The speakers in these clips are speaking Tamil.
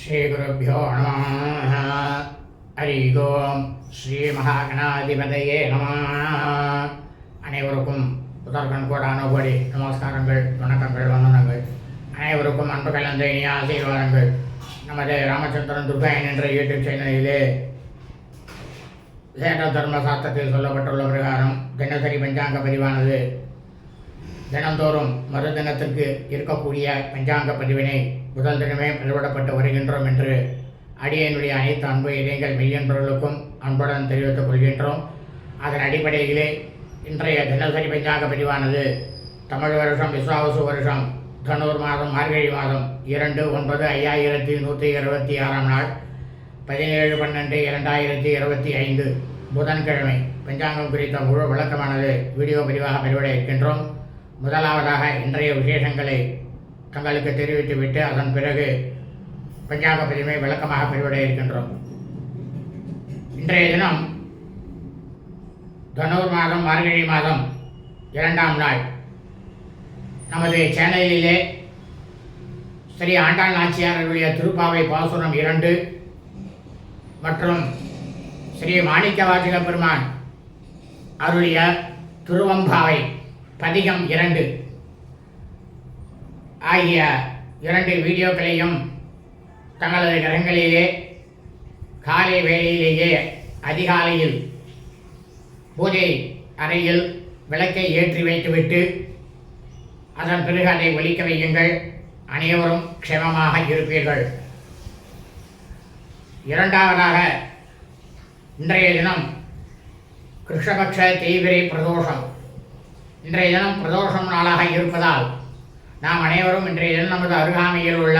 ஸ்ரீகுருப்போ நம ஹரி ஓம் ஸ்ரீ மகாகணாதிபதையே நம அனைவருக்கும் புதற்கண் கோடான கோடி நமஸ்காரங்கள் வணக்கங்கள் வந்தனங்கள். அனைவருக்கும் அன்பு கலந்த இனிய ஆசீர்வாதங்கள். நமது ராமச்சந்திரன் துர்காயன் என்ற யூடியூப் சேனலிலே வேத தர்ம சாஸ்திரத்தில் சொல்லப்பட்டுள்ள பிரகாரம் தினசரி பஞ்சாங்க பதிவானது. தினந்தோறும் மறு தினத்திற்கு இருக்கக்கூடிய பஞ்சாங்க பதிவினை முதல் தினமே பதிவிடப்பட்டு வருகின்றோம் என்று அடியனுடைய அனைத்து அன்பு இதயங்கள் மெய்யன்பர்களுக்கும் அன்புடன் தெரிவித்துக் கொள்கின்றோம். அதன் அடிப்படையிலே இன்றைய தினசரி பஞ்சாங்க பதிவானது தமிழ் வருஷம் விஸ்வாவசு வருஷம் தனூர் மாதம் மார்கழி மாதம் இரண்டு ஒன்பது ஐயாயிரத்தி நூற்றி இருபத்தி ஆறாம் நாள் பதினேழு பன்னெண்டு இரண்டாயிரத்தி இருபத்தி ஐந்து புதன்கிழமை. பஞ்சாங்கம் குறித்த முழு விளக்கமானது வீடியோ பதிவாக பதிவிட இருக்கின்றோம். முதலாவதாக இன்றைய விசேஷங்களை தங்களுக்கு தெரிவித்துவிட்டு அதன் பிறகு பஞ்சாங்க பதிவை விளக்கமாக பதிவிட இருக்கின்றோம். இன்றைய தினம் தனூர் மாதம் மார்கழி மாதம் இரண்டாம் நாள். நமது சேனலிலே ஸ்ரீ ஆண்டாள் நாச்சியாரருடைய திருப்பாவை பாசுரம் இரண்டு மற்றும் ஸ்ரீ மாணிக்க வாசக பெருமான் அருளிய திருவம்பாவை பதிகம் இரண்டு. ஆகிய இரண்டு வீடியோக்களையும் தங்களது கிரகங்களிலே காலை வேளையிலேயே அதிகாலையில் பூஜை அறையில் விளக்கை ஏற்றி வைத்துவிட்டு அதன் பிறகு அதை ஒலிக்க வையுங்கள். அனைவரும் க்ஷேமமாக இருப்பீர்கள். இரண்டாவதாக இன்றைய தினம் கிருஷ்ணபக்ஷ தீவிரை பிரதோஷம். இன்றைய தினம் பிரதோஷம் நாளாக இருப்பதால் நாம் அனைவரும் இன்றைய தினம் நமது அருகாமையில் உள்ள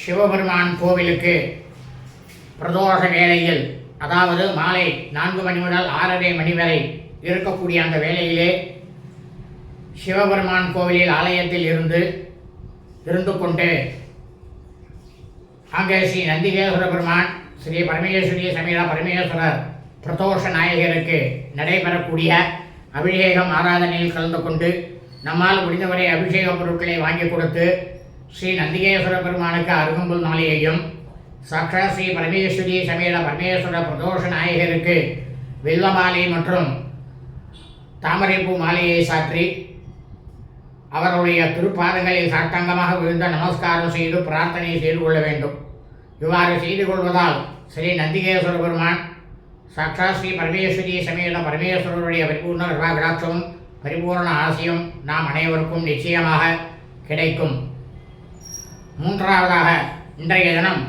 சிவபெருமான் கோவிலுக்கு பிரதோஷ வேளையில் அதாவது மாலை நான்கு மணி முதல் ஆறரை மணி வரை இருக்கக்கூடிய அந்த வேளையிலே சிவபெருமான் கோவிலில் ஆலயத்தில் இருந்து இருந்து கொண்டு அங்கே ஸ்ரீ நந்திகேஸ்வர பெருமான் ஸ்ரீ பரமேஸ்வரி சமீரா பரமேஸ்வரர் பிரதோஷ நாயகருக்கு நடைபெறக்கூடிய அபிஷேகம் ஆராதனையில் கலந்து கொண்டு நம்மால் முடிந்தவரை அபிஷேக பொருட்களை வாங்கி கொடுத்து ஸ்ரீ நந்திகேஸ்வர பெருமானுக்கு அருகம்புல் மாலையையும் சாக்ஷா ஸ்ரீ பரமேஸ்வரி சமேத பரமேஸ்வர பிரதோஷ நாயகருக்கு வில்வ மாலை மற்றும் தாமரைப்பூ மாலையை சாற்றி அவருடைய திருப்பாதங்களில் சாட்டாங்கமாக விழுந்த நமஸ்காரம் செய்து பிரார்த்தனை செய்து கொள்ள வேண்டும். இவ்வாறு செய்து கொள்வதால் ஸ்ரீ நந்திகேஸ்வர பெருமான் சாக்ஷா ஸ்ரீ பரமேஸ்வரி சமேத பரமேஸ்வரருடைய பரிபூர்ண கிருபாகடாட்சமும் பரிபூர்ண ஆசையும் நாம் அனைவருக்கும் நிச்சயமாக கிடைக்கும். மூன்றாவதாக இன்றைய தினம்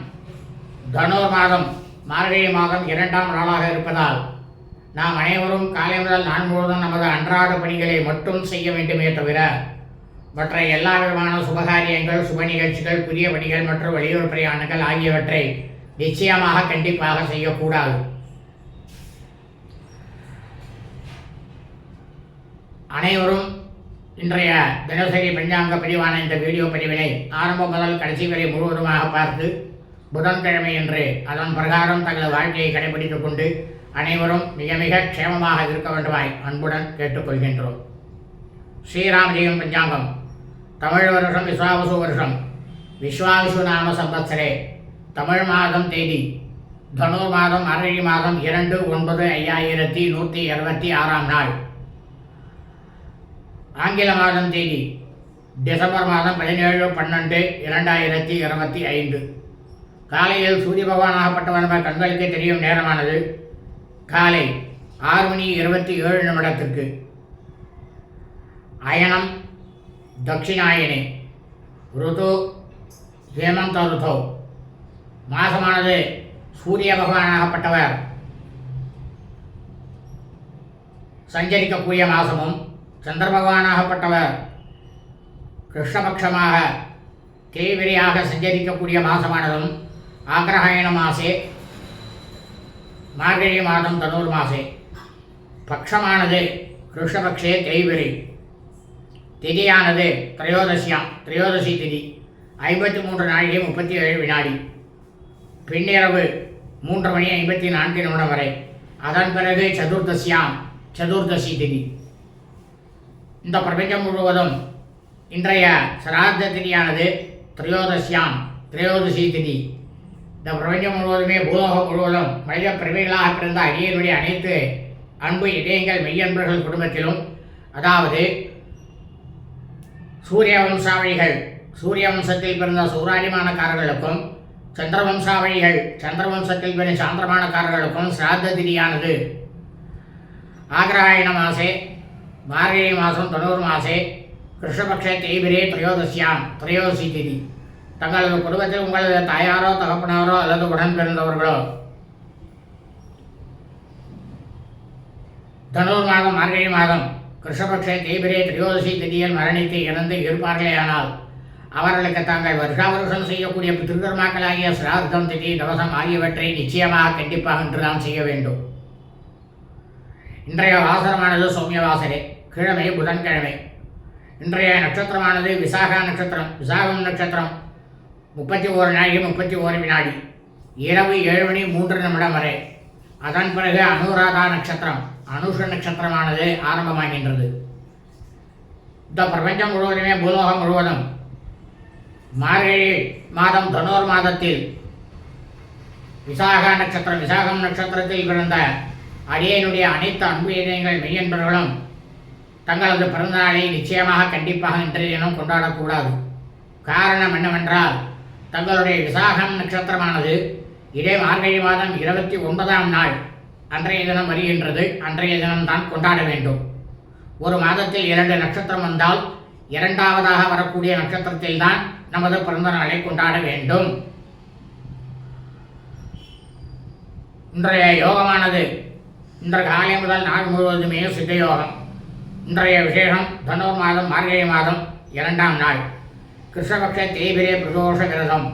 தனுர் மாதம் மார்கழி மாதம் இரண்டாம் நாளாக இருப்பதால் நாம் அனைவரும் காலை முதல் நான் முழுவதும் நமது அன்றாட பணிகளை மட்டும் செய்ய வேண்டுமே தவிர மற்ற எல்லா விதமான சுபகாரியங்கள் சுப நிகழ்ச்சிகள் புதிய பணிகள் மற்றும் வெளியூர் பிரயாணங்கள் ஆகியவற்றை நிச்சயமாக கண்டிப்பாக செய்யக்கூடாது. அனைவரும் இன்றைய தினசரி பஞ்சாங்க பதிவான இந்த வீடியோ பதிவினை ஆரம்பம் முதல் கடைசி வரை முழுவதுமாக பார்த்து புதன்கிழமை என்று அதன் பிரகாரம் தங்களது வாழ்க்கையை கடைபிடித்துக் கொண்டு அனைவரும் மிக மிக க்ஷேமமாக இருக்க வேண்டுமாய் அன்புடன் கேட்டுக்கொள்கின்றோம். ஸ்ரீராமஜெயம் பஞ்சாங்கம். தமிழ் வருஷம் விஸ்வாவசு வருஷம். விஸ்வாவிசு நாம சம்பத்சரே தமிழ் மாதம் தேதி. தனு மாதம் அரழி மாதம் இரண்டு ஒன்பது ஐயாயிரத்தி நூற்றி எழுபத்தி ஆறாம் நாள். ஆங்கில மாதம் தேதி டிசம்பர் மாதம் பதினேழு பன்னெண்டு இரண்டாயிரத்தி இருபத்தி ஐந்து. காலையில் சூரிய பகவானாகப்பட்டவர் நம்ம கண்களுக்கு தெரியும் நேரமானது. காலை ஆறு மணி இருபத்தி ஏழு நிமிடத்திற்கு. அயனம் தட்சிணாயனி ருது ஹேமந்த ருதோ. மாதமானது சூரிய பகவானாகப்பட்டவர் சஞ்சரிக்கக்கூடிய மாதமும் சந்திர பகவானாகப்பட்டவர் கிருஷ்ணபக்ஷமாக தேய்விரையாக சஞ்சரிக்கக்கூடிய மாசமானதும் ஆக்ரஹாயண மாசே மார்கழி மாதம் தனூர் மாசே. பக்ஷமானது கிருஷ்ணபக்ஷே தேய்விரை திதியானது திரையோதசியாம் திரையோதசி திதி ஐம்பத்தி மூன்று நாழிகை முப்பத்தி ஏழு வினாடி. பின்னிரவு மூன்று மணி ஐம்பத்தி நான்கு நிமிடம் வரை. அதன் பிறகு சதுர்தசியாம் சதுர்தசி திதி. இந்த பிரபஞ்சம் முழுவதும் இன்றைய சிராத்த திதியானது திரையோதசியாம் திரையோதசி திதி. இந்த பிரபஞ்சம் முழுவதுமே பூலோகம் முழுவதும் மனித பிறவிகளாக பிறந்த அடியனுடைய அனைத்து அன்பு இதயங்கள் மெய்யன்பர்கள் குடும்பத்திலும் அதாவது சூரிய வம்சாவழிகள் சூரிய வம்சத்தில் பிறந்த சூராரிமானக்காரர்களுக்கும் சந்திர வம்சாவழிகள் சந்திர வம்சத்தில் பிறந்த சாந்திரமானக்காரர்களுக்கும் சிராத்த திதியானது ஆக்ராயண மாசே மார்கழி மாதம் தொண்ணூறு மாசே கிருஷ்ணபக்ஷ தேய்பிரே திரையோதசியாம் திரையோதசி திதி தங்களது குடும்பத்தில் உங்களது தாயாரோ தகப்பனாரோ அல்லது உடன் பிறந்தவர்களோ தனூர் மாதம் மார்கழி மாதம் கிருஷ்ணபக்ஷ தேய்பிரே திரையோதசி திதியில் மரணித்து இறந்து இருப்பார்களேயானால் அவர்களுக்கு தாங்கள் வருஷா வருஷம் செய்யக்கூடிய திருக்கர்மாக்களாகிய சிரார்த்தம் திதி தவசம் ஆகியவற்றை நிச்சயமாக கண்டிப்பாக இன்று நாம் செய்ய வேண்டும். இன்றைய வாசனமானது சௌமிய வாசரே கிழமை புதன்கிழமை. இன்றைய நட்சத்திரமானது விசாகா நட்சத்திரம் விசாகம் நட்சத்திரம். முப்பத்தி ஓரு நாழிகை முப்பத்தி ஓரு வினாடி. இரவு ஏழு மணி மூன்று நிமிடம் வரை. அதன் பிறகு அனுராதா நட்சத்திரம் அனுஷ நட்சத்திரமானது ஆரம்பமாகின்றது இந்த பிரபஞ்சம் முழுவதுமே பூலோகம் முழுவதும் மார்கழி மாதம் தனோர் மாதத்தில் விசாகா நட்சத்திரம் விசாகம் நட்சத்திரத்தில் பிறந்த அடியனுடைய அனைத்து அன்பு இதயங்கள் மெய்யன்பர்களும் தங்களது பிறந்தநாளை நிச்சயமாக கண்டிப்பாக இன்றைய தினம் கொண்டாடக்கூடாது. காரணம் என்னவென்றால் தங்களுடைய விசாகம் நட்சத்திரமானது இதே மார்கழி மாதம் இருபத்தி ஒன்பதாம் நாள் அன்றைய தினம் வருகின்றது. அன்றைய தினம்தான் கொண்டாட வேண்டும். ஒரு மாதத்தில் இரண்டு நட்சத்திரம் வந்தால் இரண்டாவதாக வரக்கூடிய நட்சத்திரத்தில் தான் நமது பிறந்த நாளை கொண்டாட வேண்டும். இன்றைய யோகமானது இன்று காலை முதல் நாள் முழுவதுமே சித்த யோகம். இன்றைய விசேஷம் தனூர் மாதம் மார்கழி மாதம் இரண்டாம் நாள். கிருஷ்ணபக்ஷ தேய்பிரே பிரதோஷ விரதம்.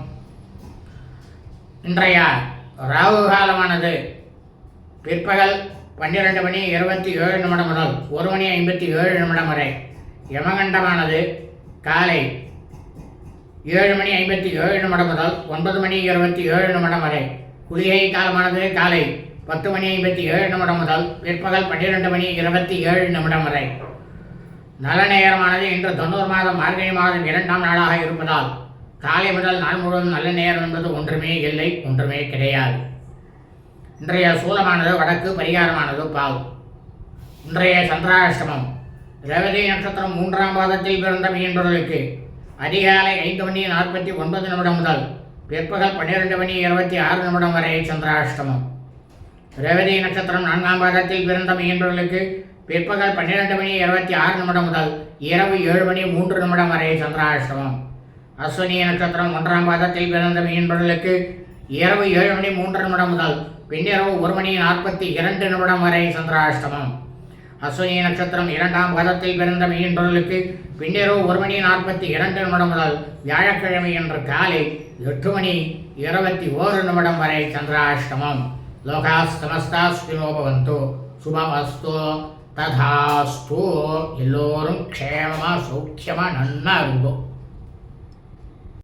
இன்றைய ராகு காலமானது பிற்பகல் பன்னிரெண்டு மணி இருபத்தி ஏழு நிமிடம் முதல் ஒரு மணி ஐம்பத்தி ஏழு நிமிடம் வரை. யமகண்டமானது காலை ஏழு மணி ஐம்பத்தி ஏழு நிமிடம் முதல் ஒன்பது மணி இருபத்தி ஏழு நிமிடம் வரை. குளிகை காலமானது காலை பத்து மணி ஐம்பத்தி ஏழு நிமிடம் முதல் பிற்பகல் பன்னிரெண்டு மணி இருபத்தி ஏழு நிமிடம் வரை. நல்ல நேரமானது இன்று தொண்ணூறு மாதம் மார்கழி மாதம் இரண்டாம் நாளாக இருப்பதால் காலை முதல் நாள் முழுவதும் நல்ல நேரம் என்பது ஒன்றுமே இல்லை ஒன்றுமே கிடையாது. இன்றைய சூலமானது வடக்கு பரிகாரமானது பால். இன்றைய சந்திராஷ்டமம். ரேவதி நட்சத்திரம் மூன்றாம் பாதத்தில் பிறந்த மீன்பொருளுக்கு அதிகாலை ஐந்து மணி நாற்பத்தி ஒன்பது நிமிடம் முதல் பிற்பகல் பன்னிரெண்டு மணி இருபத்தி ஆறு நிமிடம் வரை சந்திராஷ்டமம். ரேவதி நட்சத்திரம் நான்காம் பாதத்தில் பிறந்த மீன்பொருளுக்கு பிற்பகல் பன்னிரெண்டு மணி இருபத்தி ஆறு நிமிடம் முதல் இரவு ஏழு மணி மூன்று நிமிடம் வரை சந்திராஷ்டமம். அஸ்வினி நட்சத்திரம் ஒன்றாம் பாதத்தில் பிறந்த மீன்பர்களுக்கு இரவு ஏழு மணி மூன்று நிமிடம் முதல் பின்னிரவு ஒரு மணி நாற்பத்தி இரண்டு நிமிடம் வரை சந்திராஷ்டமம். அஸ்வினி நட்சத்திரம் இரண்டாம் பாதத்தில் பிறந்த மீன்பர்களுக்கு பின்னிரவு ஒரு மணி நாற்பத்தி இரண்டு நிமிடம் முதல் வியாழக்கிழமை என்ற காலை எட்டு மணி இருபத்தி ஓரு நிமிடம் வரை சந்திராஷ்டமம். లోకా సమస్తాశ్వినోభవంతు శుభమస్తు తథాస్తు ఎల్లోరం క్షేమమా సౌఖ్యమా నన్నారు